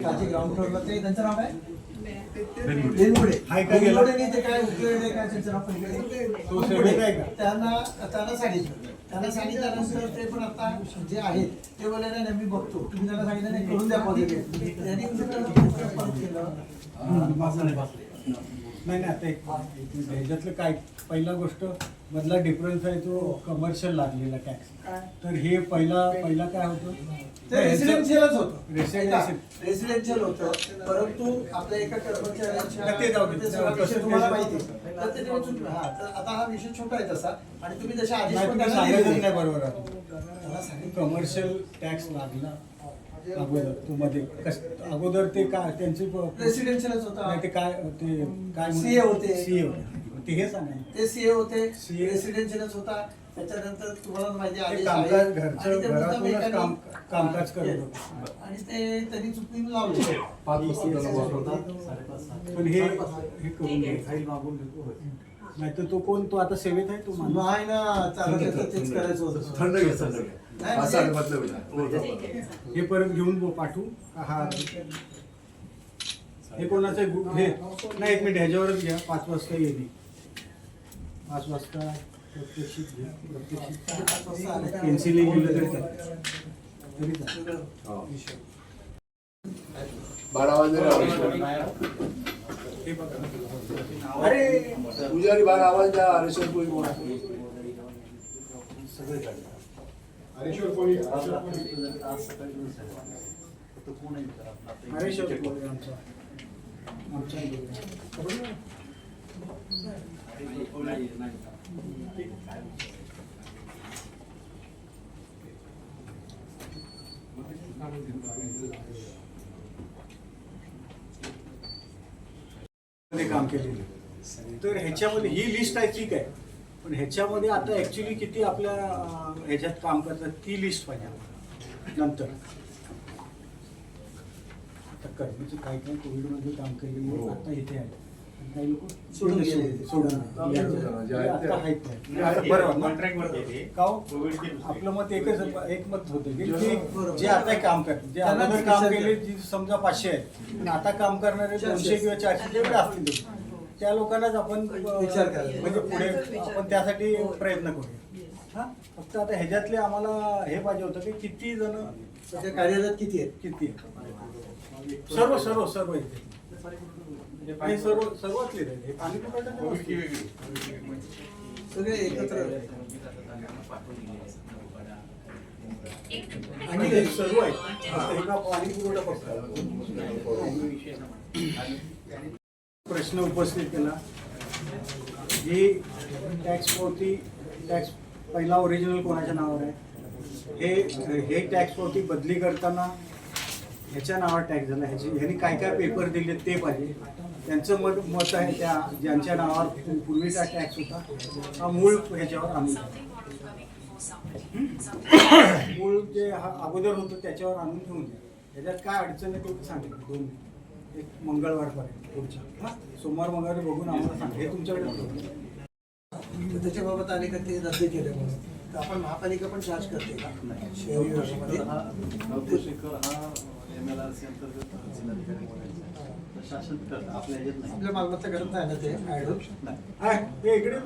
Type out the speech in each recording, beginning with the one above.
Ground फ्लोअरला ते त्यांचं नाव काय? ते काय उपयोग आहे काय त्यांचं पलीकडे? त्यांना त्यांना सांगितलं त्यांना सांगितल्यानंतर ते पण आता जे आहेत ते बोलले नाही नाही, मी बघतो. तुम्ही त्यांना सांगितलं नाही करून द्या पॉझिटिव्ह त्यांनी परत केलं. नाही नाही आता एक एक मिनिट. ह्याच्यातलं काय पहिला गोष्ट मधला डिफरन्स आहे तो कमर्शियल लागलेला टॅक्स? तर हे पहिला पहिला काय होतं ते रेसिडेन्शियलच होतं. रेसिडेन्शियल होतं परंतु आपल्या एका कर्मचाऱ्याच्या तर ते जाऊ दे. ते सगळा विषय तुम्हाला माहिती आहे. नाही, तर ते तेव्हा चुकलं. हा, तर आता हा विषय छोटा आहे तसा आणि तुम्ही जसे आदेश नाही, पण तुम्ही त्यांना सांगायचंच दिले. नाही बरोबर आहे. सांगितलं. कमर्शियल टॅक्स लागला अगोदर तो मध्ये अगोदर ते काय त्यांचे प- रेसिडेन्शियलच होता नाही ते काय ते काय CA होते. सीए होते ते हे सांगायचं ते सीए होते CA रेसिडेन्शियलच होता त्याच्यानंतर तुम्हाला माहिती आदेश कामकाज आहे. घरचं- आणि ते मुद्दाम घरातूनच एकाने- काम- कामकाज करत. होते. आणि ते त्यांनी चुकून लावले पाच त्याला होता. बोलवतात. पण हे हे करून घे. फाईल मागून घेतो. नाही तर तो कोण तो आता सेवेत आहे तो माणूस नाही ना चालत येतं तेच करायचं होतं थंड घे थंड घे. नाही, पाच म्हणजे- पाचला होईल. हे परत घेऊन बो- पाठवू का हा हे कोणाचं आहे? गु- हे नाही एक मिनिट ह्याच्यावरच घ्या पाच वाजता येते पाच वाजता प्रत्यक्षित घ्या प्रत्यक्षित पेन्सिल गेलं तरी चालेल. तरी चालेल. हो. बारा वाजले हे पुजारी बारा आवाज द्या हरेश्वर कोळी बोला. हरेश्वर कोळी शेवटी बोलूया आमचा. आमचा बोलूया. मध्ये काम केलेलं तर ह्याच्यामध्ये ही लिस्ट आहे ठीक आहे. पण ह्याच्यामध्ये आता ऍक्च्युली किती आपल्या ह्याच्यात काम करतात ती लिस्ट पाहिजे. नंतर. आता कर्मची काही काही कोविडमध्ये काम केलेली आता इथे आहे काही लोक सोडून गेले. सोडून हो? आपलं मत एकच एक मत होतं की. जे आता काम करतात जे अगोदर काम केले. जी समजा पाचशे आहेत पण आता काम करणारे. दोनशे किंवा चारशे जेवढे असतील. त्या लोकांनाच आपण विचार करायचा. म्हणजे पुढे आपण त्यासाठी प्रयत्न करूया हा फक्त आता ह्याच्यातले आम्हाला हे पाहिजे होतं की किती जण सध्या कार्यरत किती आहेत किती आहेत? सर्व सर्व सर्व इथे हे सर्व हे पाणी सगळे एकत्र. आणि हे सर्व आहेत. फक्त का पाणी पुरवठा फक्त प्रश्न उपस्थित केला. ही टॅक्स पावती टॅक्स पहिला ओरिजिनल कोणाच्या नावावर आहे? हे हे टॅक्स पावती बदली करताना ह्याच्या नावावर टॅक्स झाला. ह्याची ह्यांनी काय काय पेपर दिले ते पाहिजे. त्यांचं मत मत आहे त्या ज्यांच्या नावावर पूर्वीचा टॅक्स होता हा मूळ ह्याच्यावर आणून मूळ जे हा अगोदर होतं त्याच्यावर आणून ठेवून द्या ह्याच्यात काय अडचण आहे ते सांगेल दोन एक मंगळवारपर्यंत पुढच्या. हा? सोमवार मंगळवारी बघून आम्हाला सांगा. हे तुमच्याकडे त्याच्याबाबत अनेक ते रद्द केले म्हणून. तर आपण महापालिका पण चार्ज करते का? अंतर्गत शासन करतं आपल्या ह्याच्यात नाही आपल्या मालमत्ता करत नाही ना ते नाही. हे इकडे.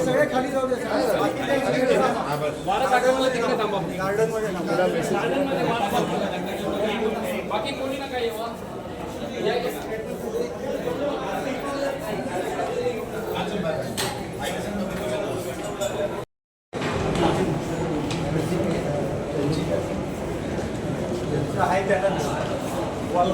सगळे खाली जाऊ दे. गार्डनमध्ये बाकी कोणी ना काही आहे त्याला वॉल